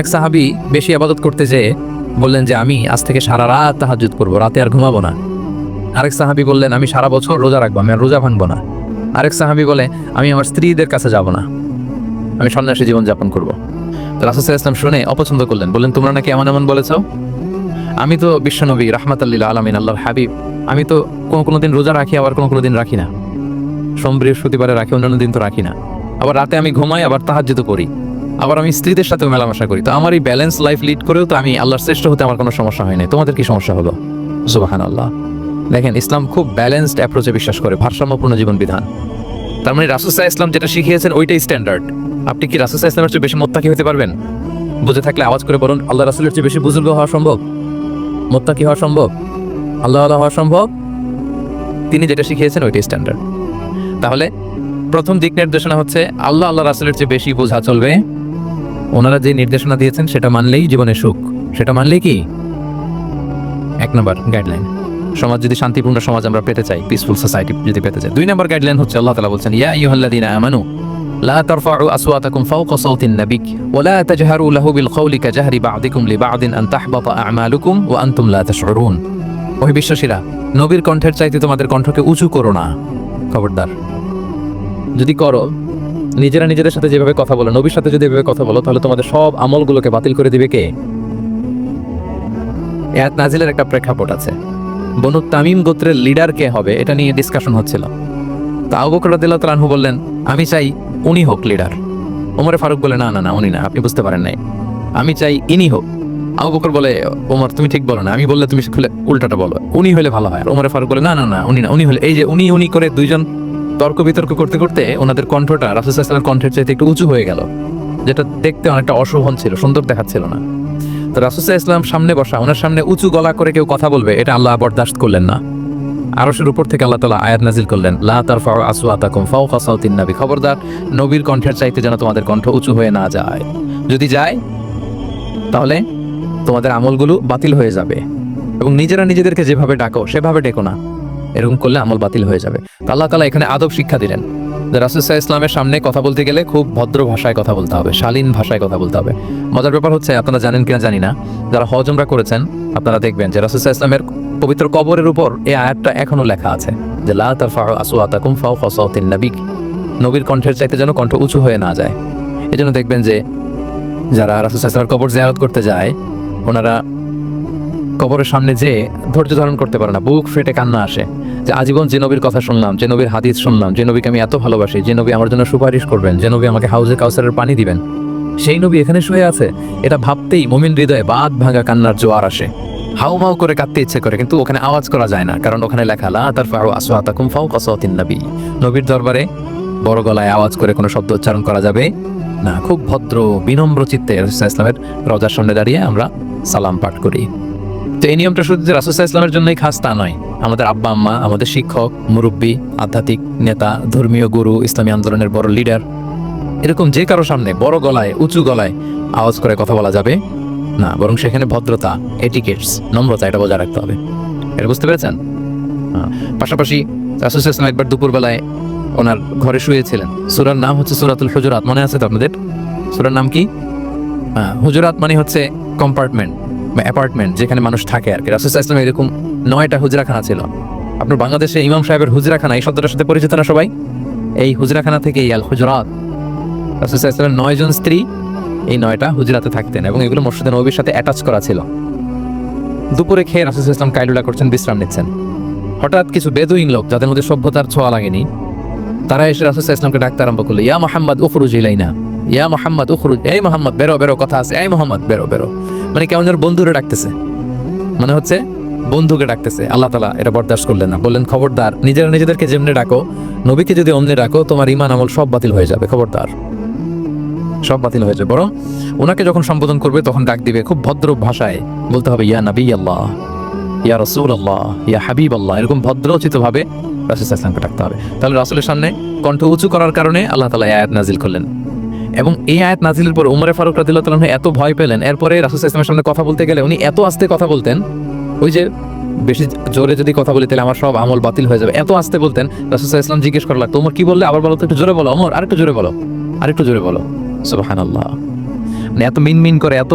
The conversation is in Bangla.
এক সাহাবি বেশি আবাদত করতে যেয়ে বললেন যে, আমি আজ থেকে সারা রাত তাহাজুদ করব, রাতে আর ঘুমাবো না। আরেক সাহাবি বললেন, আমি সারা বছর রোজা রাখব, আমি আর রোজা ভাঙবো না। আরেক সাহাবি বলে, আমি আমার স্ত্রীদের কাছে যাব না, আমি সন্ন্যাসী জীবন যাপন করব। তো রাসুসাহ ইসলাম শুনে অপছন্দ করলেন, বললেন, তোমরা নাকি এমন এমন বলেছ? আমি তো বিশ্বনবী, রহমাতাল্লিল আলমিন, আল্লাহর হাবিব, আমি তো কোনো কোনো দিন রোজা রাখি, আবার কোনো কোনো দিন রাখি না। সোম বৃহস্পতিবারে রাখি, অন্যান্য দিন তো রাখি না। আবার রাতে আমি ঘুমাই, আবার তাহাজ্জুদ করি। আবার আমি স্ত্রীদের সাথেও মেলামেশা করি। তো আমার এই ব্যালেন্স লাইফ লিড করেও তো আমি আল্লাহর শ্রেষ্ঠ হতে আমার কোনো সমস্যা হয়নি তোমাদের কি সমস্যা হলো? সুবাহান আল্লাহ দেখেন, ইসলাম খুব ব্যালেন্সড অ্যাপ্রোচে বিশ্বাস করে, ভারসাম্যপূর্ণ জীবন বিধান তার মানে রাসুসাহ ইসলাম যেটা শিখিয়েছেন, ওইটাই স্ট্যান্ডার্ড আপনি কি রাসুসাহ ইসলামের চেয়ে বেশি মোত্তাকি হতে পারবেন? বুঝে থাকলে আওয়াজ করে বলুন, আল্লাহ রাসুলের চেয়ে বেশি বুজুর্গ হওয়া সম্ভব? মোত্তাকি হওয়া সম্ভব? আল্লাহ আল্লাহ হওয়া সম্ভব? তিনি যেটা শিখিয়েছেন, ওইটাই স্ট্যান্ডার্ড তাহলে প্রথম দিক নির্দেশনা হচ্ছে, আল্লাহ আল্লাহ রাসুলের চেয়ে বেশি বোঝা চলবে। ওনারা যে নির্দেশনা দিয়েছেন সেটা মানলেই জীবনে সুখ সেটা মানলেই কি এক নম্বর গাইডলাইন সমাজ যদি শান্তিপূর্ণ সমাজ আমরা পেতে চাই পিসফুল সোসাইটি যদি পেতে চাই দুই নম্বর গাইডলাইন হচ্ছে আল্লাহ তালা বলছেন ইয়া ইউহাল্লাদিনা আমানু لا ترفعوا أصواتكم فوق صوت النبي ولا تجهروا له بالقول كجهر بعضكم لبعض أن تحبط أعمالكم وأنتم لا تشعرون ওই বিশ্বাসীরা নবীর কণ্ঠের চাইতে তোমাদের কণ্ঠকে উঁচু করো না খবরদার যদি করো নিজেরা নিজেদের সাথে যেভাবে কথা বলো, নবীর সাথে যদি এভাবে কথা বলো, তাহলে তোমাদের সব আমলগুলোকে বাতিল করে দিবে কে? এয়াত নাজিলের একটা প্রেক্ষাপট আছে। বনু তামিম গোত্রের লিডার কে হবে, এটা নিয়ে ডিসকাশন হচ্ছিল। তা আবু বকর আনহু বললেন, আমি চাই উনি হোক লিডার ওমরে ফারুক বলে, না না না, উনি না, আপনি বুঝতে পারেন নাই। আমি চাই ইনি হোক। আবু বকর বলে, ওমর, তুমি ঠিক বলো না, আমি বললে তুমি খুলে উল্টাটা বলো, উনি হলে ভালো হয়। ওমরে ফারুক বলে, না না না, উনি না, উনি হলে এই যে উনি উনি করে দুইজন তর্ক বিতর্ক করতে করতে ওনাদের কণ্ঠটা রাসুসাল্লামের কণ্ঠের চাইতে একটু উঁচু হয়ে গেল, যেটা দেখতে অনেকটা অশোভন ছিল, সুন্দর দেখাচ্ছিল না। তো রাসুসা ইসলাম সামনে বসা, ওনার সামনে উঁচু গলা করে কেউ কথা বলবে, এটা আল্লাহ বরদাস্ত করলেন না। আরশের উপর থেকে আল্লাহ তালা আয়াত নাজিল করলেন, লা ফাওকা সাউতিন নবী খবরদার, নবীর কণ্ঠের চাইতে যেন তোমাদের কণ্ঠ উঁচু হয়ে না যায়। যদি যায়, তাহলে তোমাদের আমলগুলো বাতিল হয়ে যাবে। এবং নিজেরা নিজেদেরকে যেভাবে ডাকো, সেভাবে ডেকো না। এরকম করলে আমল বাতিল হয়ে যাবে। আল্লাহ তালা এখানে আদব শিক্ষা দিলেন রাসুসাহ ইসলামের সামনে কথা বলতে গেলে খুব ভদ্র ভাষায় কথা বলতে হবে, শালীন ভাষায় কথা বলতে হবে। মজার ব্যাপার হচ্ছে, আপনারা জানেন কিনা জানি না, যারা হজমরা করেছেন, আপনারা দেখবেন যে রাসুসাহ ইসলামের পবিত্র কবরের উপর এই আয়াতটা এখনও লেখা আছে, যে লা তারফাউ আসওয়াতাকুম ফাওকা সাওতিন নবী, নবীর কণ্ঠের চাইতে যেন কণ্ঠ উঁচু হয়ে না যায়। এজন্য দেখবেন যে যারা রাসুসাহ ইসলামের কবর জিয়ারত করতে যায়, ওনারা কবরের সামনে যে ধৈর্য ধারণ করতে পারে না, বুক ফেটে কান্না আসে। যে আজীবন যে নবীর কথা শুনলাম, যে নবীর হাদিস শুনলাম, যে নবীকে আমি এত ভালোবাসি, যে নবী আমার জন্য সুপারিশ করবেন, যে নবী আমাকে হাউজে কাউসারের পানি দিবেন। সেই নবী এখানে শুয়ে আছে। এটা ভাবতেই মমিন হৃদয়ে বাদ ভাঙা কান্নার জোয়ার আসে। হাউ মাউ করে কাঁদতে ইচ্ছে করে, কিন্তু ওখানে আওয়াজ করা যায় না, কারণ ওখানে লেখা, লা তার ফাউ আসওয়াতাকুম ফাউ কাসাতিন নবী। নবীর দরবারে বড় গলায় আওয়াজ করে কোনো শব্দ উচ্চারণ করা যাবে না। খুব ভদ্র, বিনম্র চিত্তে ইসলামের রজার সামনে দাঁড়িয়ে আমরা সালাম পাঠ করি। তো এই নিয়মটা শুধু যে রাসুসাহ ইসলামের জন্যই খাস তা নয়। আমাদের আব্বা আম্মা আমাদের শিক্ষক মুরব্বী আধ্যাত্মিক নেতা ধর্মীয় গুরু ইসলামী আন্দোলনের বড় লিডার এরকম যে কারও সামনে বড় গলায় উঁচু গলায় আওয়াজ করে কথা বলা যাবে না বরং সেখানে ভদ্রতা এটিকেটস নম্রতা এটা বজায় রাখতে হবে। এটা বুঝতে পেরেছেন? হ্যাঁ। পাশাপাশি রাসুসাহ ইসলাম একবার দুপুরবেলায় ওনার ঘরে শুয়েছিলেন। সুরার নাম হচ্ছে সুরাতুল হুজুরাত মনে আছে তো আপনাদের? সুরার নাম কি? হ্যাঁ, হুজুরাত মানে হচ্ছে কম্পার্টমেন্ট অ্যাপার্টমেন্ট যেখানে মানুষ থাকে আর কি। রাসুল ইসলাম এরকম নয়টা হুজরাখানা ছিল। আপনার বাংলাদেশে ইমাম সাহেবের হুজরাখানা, এই শব্দটার সাথে পরিচিত না সবাই? এই হুজরাখানা থেকে আল হুজরাত। রাসুল নয় জন স্ত্রী এই নয়টা হুজরাতে থাকতেন এবং এগুলো মসজিদে নবীর সাথে অ্যাটাচ করা ছিল। দুপুরে খেয়ে রাসুল ইসলাম কাইলুলা করছেন, বিশ্রাম নিচ্ছেন। হঠাৎ কিছু বেদুইন লোক, যাদের মধ্যে সভ্যতার ছোঁয়া লাগেনি, তারা এসে রাসুল ইসলামকে ডাকতে আরম্ভ করল, ইয়া মোহাম্মদ উখরুজ ইলাইনা। ইয়া মোহাম্মদ, উখরুজ। এই মোহাম্মদ, বেরো বেরো, কথা আছে। এই মোহাম্মদ, বেরো বেরো। মানে কেমন যেন বন্ধুরে ডাকতেছে। মানে হচ্ছে বন্ধুকে ডাকতেছে। আল্লাহ তালা এটা বরদাস্ত করলেন না। বললেন, খবরদার, নিজেরা নিজেদেরকে যেমনি ডাকো, নবীকে যদি অমনি ডাকো, তোমার ইমান আমল সব বাতিল হয়ে যাবে। খবরদার, সব বাতিল হয়ে যাবে। বরং ওনাকে যখন সম্বোধন করবে, তখন ডাক দিবে খুব ভদ্র ভাষায়। বলতে হবে, ইয়া নবী আল্লাহ ইয়া রসুল আল্লাহ ইয়া হাবিব আল্লাহ এরকম ভদ্রোচিত ভাবে রাসুল ইসলামকে ডাকতে হবে। তাহলে রাসুলের সামনে কণ্ঠ উঁচু করার কারণে আল্লাহ তালা আয়াত নাজিল করলেন। এবং এই আয়াত নাজিলের পর উমরে ফারুক রাদিল্লাহ এত ভয় পেলেন। এরপরে রাসুল ইসলামের সামনে কথা বলতে গেলে উনি এত আস্তে কথা বলতেন, ওই যে বেশি জোরে যদি কথা বলি তাহলে আমার সব আমল বাতিল হয়ে যাবে। এত আস্তে বলতেন, রাসুল ইসলাম জিজ্ঞেস করলাম তোমার কি বললে? আবার বলো তো একটু জোরে বলো অমর আরেকটু জোরে বলো, আরেকটু জোরে বলো। সুবহানাল্লাহ। মানে এত মিন মিন করে, এত